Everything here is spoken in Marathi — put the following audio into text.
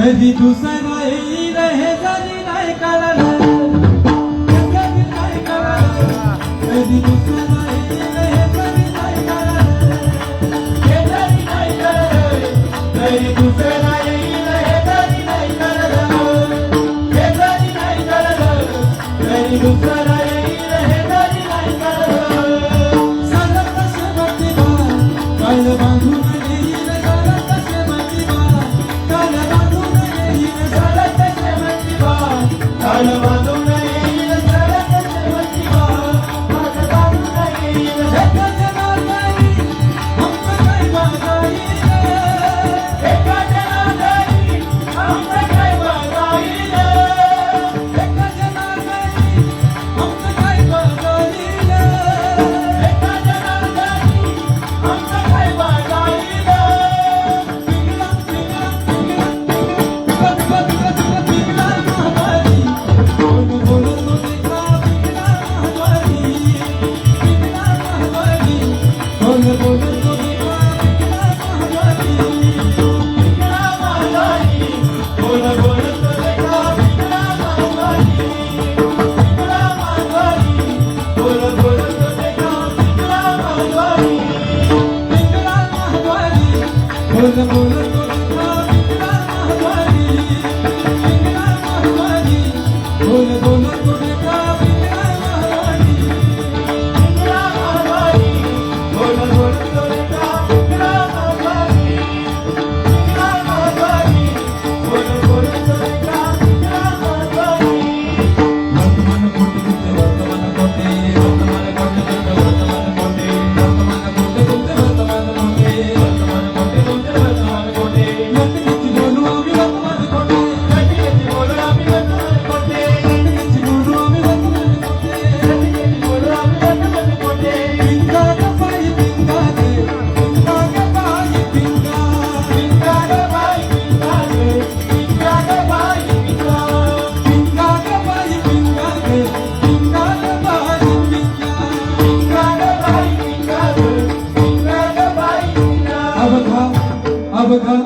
कधी दुसराई रहे झाली नाही काला नाही काला कधी दुसराई Thank you. I love बोल बोल হবে